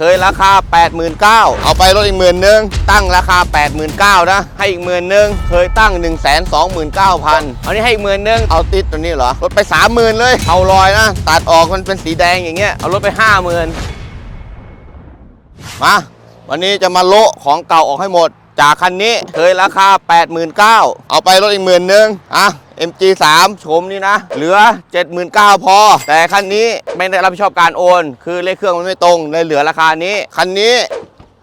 เคยราคา 89,000เอาไปลดอีกหมื่นนึง ตั้งราคา 89,000นะ ให้อีกหมื่นนึง เคยตั้ง 129,000เอานี้ให้อีกหมื่นนึง เอาติดตัวนี้เหรอ ลดไป 30,000 เลย เอาลอยนะ ตัดออกมันเป็นสีแดงอย่างเงี้ย เอาลดไป 50,000 มา วันนี้จะมาโละของเก่าออกให้หมด จากคันนี้เคยราคา 89,000เอาไปลดอีกหมื่นนึงอะ MG3 โฉมนี้นะ เหลือ 79,000พอ แต่คันนี้ไม่ได้รับผิดชอบการโอน คือเลขเครื่องมันไม่ตรงเลยเหลือราคานี้ คันนี้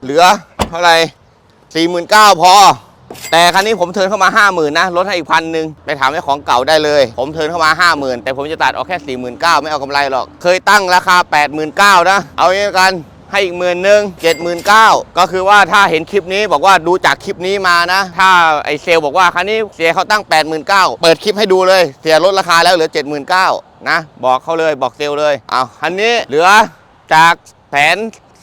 เหลือเท่าไหร่49,000พอ แต่คันนี้ผมเทินเข้ามา 50,000นะลดให้อีกพันหนึ่งไปถามเจ้ของเก่าได้เลย ผมเทินเข้ามา 50,000 แต่ผมจะตัดออกแค่ 49,000 ไม่เอากำไรหรอก เคยตั้งราคา 89,000นะเอาอย่างนี้กัน ให้อีกหมื่นหนึ่งเจ็ดหมื่นเก้าก็คือว่าถ้าเห็นคลิปนี้บอกว่าดูจากคลิปนี้มานะ ถ้าไอเซลบอกว่าคันนี้เสียเขาตั้ง 89,000เปิดคลิปให้ดูเลย เสียลดราคาแล้วเหลือ 79,000นะบอกเขาเลยบอกเซลเลยเอาคันนี้เหลือจากแสน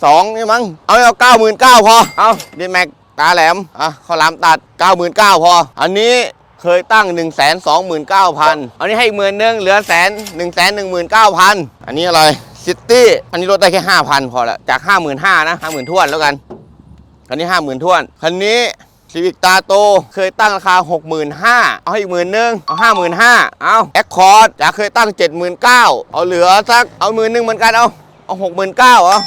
สองนี่มั้งเอาเอาเก้าหมื่นเก้าพอเอาดีแม็กตาแหลมอะข้าวหลามตัด 99,000พอ อันนี้เคยตั้ง 1 2 9 0 0 0 อันนี้ให้อีกหมื่นหนึ่งเหลือแสน1 1 9 0 0 0 อันนี้อะไร ซิตี้อันนี้ลดได้แค่5,000พอละจาก55,000นะ50,000ท้วนแล้วกันคันนี้50,000ท้วนคันนี้ซีวิกตาโตเคยตั้งราคา 65,000เอาให้อีกหมื่นนึงเอา 55,000เอาแอคคอร์ดจากเคยตั้ง 79,000เอาเหลือสักเอาหมื่นนึงเหมือนกันเอาเอา 69,000เหรอ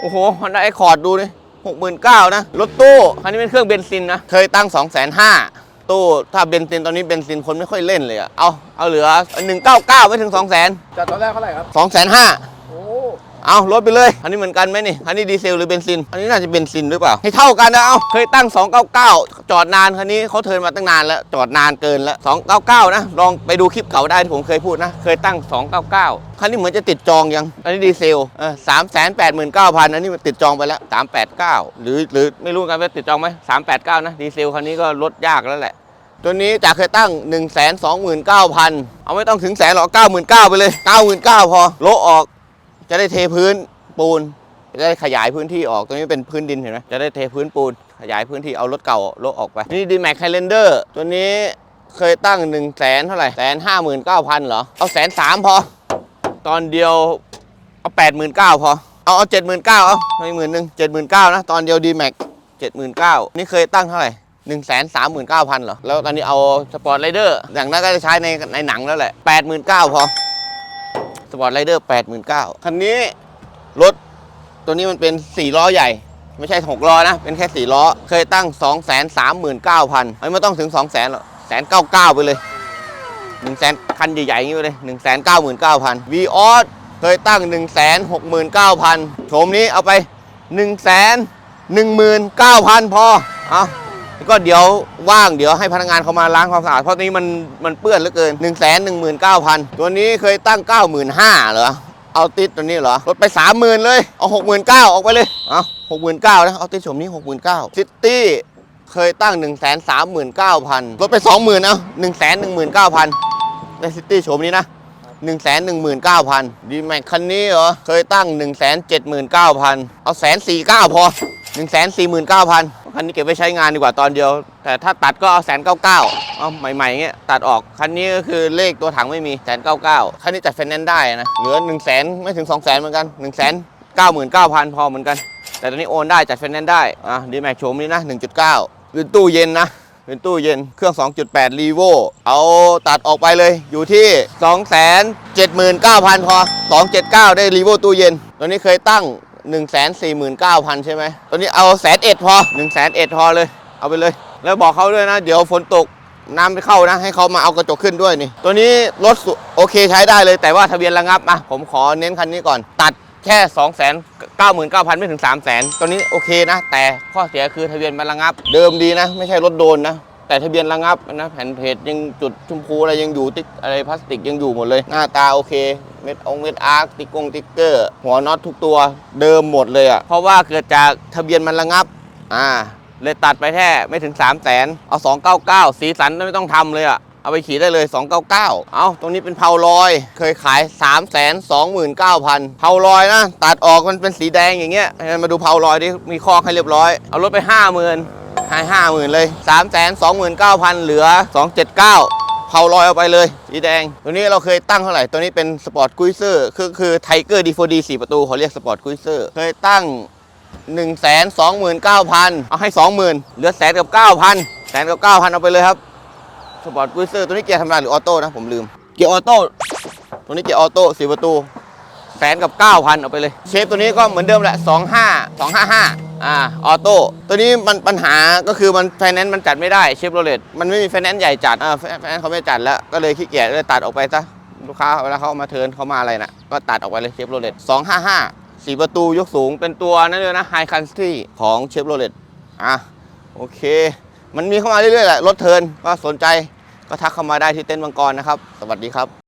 โอ้โหฮอนด้าไอคอร์ดดูนี่หกหมื่นเก้านะรถตู้คันนี้เป็นเครื่องเบนซินนะเคยตั้ง2องแสนห้าตู้ถ้าเบนซินตอนนี้เบนซินคนไม่ค่อยเล่นเลยอะเอาเอาเหลือ 199 ไม่ถึง 2 0 0 0 0 0จากตอนแรกเท่าไหร่ครับ2 5 0 0 0โอ้ เอาลดไปเลย อันนี้เหมือนกันไหมนี่ อันนี้ดีเซลหรือเบนซิน อันนี้น่าจะเบนซินหรือเปล่า ให้เท่ากันนะ เอาเคยตั้ง 299 จอดนานคันนี้เขาเทินมาตั้งนานแล้ว จอดนานเกินแล้ว 299 นะ ลองไปดูคลิปเก่าได้ที่ผมเคยพูดนะ เคยตั้ง 299 คันนี้เหมือนจะติดจองยัง อันนี้ดีเซลเออสามแสนแปดหมื่นเก้าพันอันนี้มันติดจองไปแล้ว389หรือหรือไม่รู้กันว่าติดจองไหม389นะ ดีเซลคันนี้ก็ลดยากแล้วแหละตัวนี้จากเคยตั้ง 1 2 9 0 0 0 เอาไม่ต้องถึงแสนหรอก99,000 ไปเลย 99,000 พอ โลออก จะได้เทพื้นปูนจะได้ขยายพื้นที่ออกตรงนี้เป็นพื้นดินเห็นไหมจะได้เทพื้นปูนขยายพื้นที่เอารถเก่าโละออกไป นี่ดีแม็กไฮเลนเดอร์ตัวนี้เคยตั้ง1นึ่งแสนเท่าไหร่แสนห้าหมื่นเก้าพันเหรอ เอาแสนสามพอ ตอนเดียวเอาแปดหมื่นเก้าพอ เอาเอาเจ็ดหมื่นเก้าเอาไม่หมื่นหนึ่งเจ็ดหมื่นเก้านะ ตอนเดียวดีแม็กเจ็ดหมื่นเก้านี่เคยตั้งเท่าไหร่หนึ่งแสนสามหมื่นเก้าพันเหรอ แล้วตอนนี้เอาสปอร์ตไรเดอร์อย่างนั้นก็จะใช้ในในหนังแล้วแหละแปดหมื่นเก้าพอ ปอร์ตไรเดอร์แปดหมื่นเก้าคันนี้รถตัวนี้มันเป็นสี่ล้อใหญ่ ไม่ใช่หกล้อนะ เป็นแค่สี่ล้อ เคยตั้งสองแสนสามหมื่นเก้าพันไม่ต้องถึงสองแสนหรอกแสนเก้าเก้าไปเลยหนึ่งแสนคันใหญ่ๆอย่างนี้ไปเลยหนึ่งแสนเก้าหมื่นเก้าพันวีออสเคยตั้งหนึ่งแสนหกหมื่นเก้าพันโฉมนี้เอาไปหนึ่งแสนหนึ่งหมื่นเก้าพันพอ เอา ก็เดี๋ยวว่างเดี๋ยวให้พนักงานเขามาล้างความสะอาดเพราะตอนนี้มันมันเปื้อนเหลือเกิน 1 1 9 0 0 0 ตัวนี้เคยตั้ง 95,000เหรอเอาติดตัวนี้เหรอลดไป 30,000 เลย เอา69,000ออกไปเลยเอา69,000นะเอาติดชมนี้ 69,000ซิตี้เคยตั้ง 139,000ลดไป 20,000เอา119,000ในซิตี้ชมนี้นะ119,000ดีแม็กคันนี้เหรอเคยตั้ง 179,000เอาแสนสี่เก้าพอ 149,000คันนี้เก็บไว้ใช้งานดีกว่าตอนเดียว แต่ถ้าตัดก็เอาแสนเก้าเก้าเอาใหม่ๆเงี้ยตัดออก คันนี้ก็คือเลขตัวถังไม่มีแสนเก้าเก้าคันนี้จัดไฟแนนซ์ได้นะ เหลือ1นึ่งแสนไม่ถึง2องแสนเหมือนกัน1นึ่งแสนเก้าหมื่นเก้าพันพอเหมือนกัน แต่ตอนนี้โอนได้จัดไฟแนนซ์ได้ อะดีแม็กโฉมนี้นะ1.9เป็นตู้เย็นนะ เป็นตู้เย็นเครื่อง 2.8 รีโวเอาตัดออกไปเลยอยู่ที่ 279,000พอ279 ได้รีโวตู้เย็นตัวนี้เคยตั้ง 149,000 ใช่ไหมตัวนี้เอาแสนเอ็ดพอ1แสนเอ็ดพอเลย เอาไปเลย แล้วบอกเขาด้วยนะ เดี๋ยวฝนตกน้ำไม่เข้านะ ให้เขามาเอากระจกขึ้นด้วยนี่ ตัวนี้รถโอเคใช้ได้เลย แต่ว่าทะเบียนระงับอะผมขอเน้นคันนี้ก่อน ตัดแค่2 9 9 9 0 0 0 ไม่ถึง 3 0 0 0 0 0ตัวนี้โอเคนะ แต่ข้อเสียคือทะเบียนมันระงับ เดิมดีนะ ไม่ใช่รถโดนนะแต่ทะเบียนระงับนะแผ่นเพจยังจุดชมพูอะไรยังอยู่ติ๊กอะไรพลาสติกยังอยู่หมดเลย หน้าตาโอเค เม็ดองเม็ดอาร์คติ๊กกงติ๊กเกอร์ หัวน็อตทุกตัวเดิมหมดเลยอะ่ะ เพราะว่าเกิดจากทะเบียนมันระงับ อ่า เลยตัดไปแค่ไม่ถึง 3 0 0แสนเอา 299 สีสันไม่ต้องทำเลยอะ่ะ เอาไปขี่ได้เลย 299 เอาตรงนี้เป็นเพาลอย เคยขาย 3 2 9 0 0 0เพาลอยนะ ตัดออกมันเป็นสีแดงอย่างเงี้ยมาดูเพาลอยดิมีคอกให้เรียบร้อย เอารถไป 50,000ให้50,000เลย3 2 9 0 0 0เหลือ 279 เผาลอยเอาไปเลย สีแดง ตัวนี้เราเคยตั้งเท่าไหร่ ตัวนี้เป็นสปอร์ตกุยเซอร์คือคือไทเกอร์ดีโฟดีสี่ประตูเขาเรียกสปอร์ตกุยเซอร์เคยตั้ง1 2 9 0 0 0เอาให้20,000เหลือแสนกับ9,000แสนกับ9,000เอาไปเลยครับสปอร์ตกุยเซอร์ตัวนี้เกียร์ธรรมดาหรือออโต้นะผมลืม เกียร์ออโต้ตัวนี้เกียร์ออโต้สี่ประตูแสนกับ9,000เอาไปเลย เชฟตัวนี้ก็เหมือนเดิมแหละ25 255อ่า ออโต้ตัวนี้มันปัญหาก็คือมันไฟแนนซ์มันจัดไม่ได้เชฟโรเลตมันไม่มีไฟแนนซ์ใหญ่จัดอ่าไฟแนนซ์เขาไม่จัดแล้วก็เลยขี้เกียจเลยตัดออกไปซะลูกค้าเวลาเขาเอามาเทิร์นเขามาอะไรนะก็ตัดออกไปเลยเชฟโรเลต255 4ประตูยกสูงเป็นตัวนั่นเลยนะไฮคันทรีของเชฟโรเลตอะโอเค มันมีเข้ามาเรื่อยๆแหละรถเทิร์นก็สนใจก็ทักเข้ามาได้ที่เต้นท์มังกรนะครับ สวัสดีครับ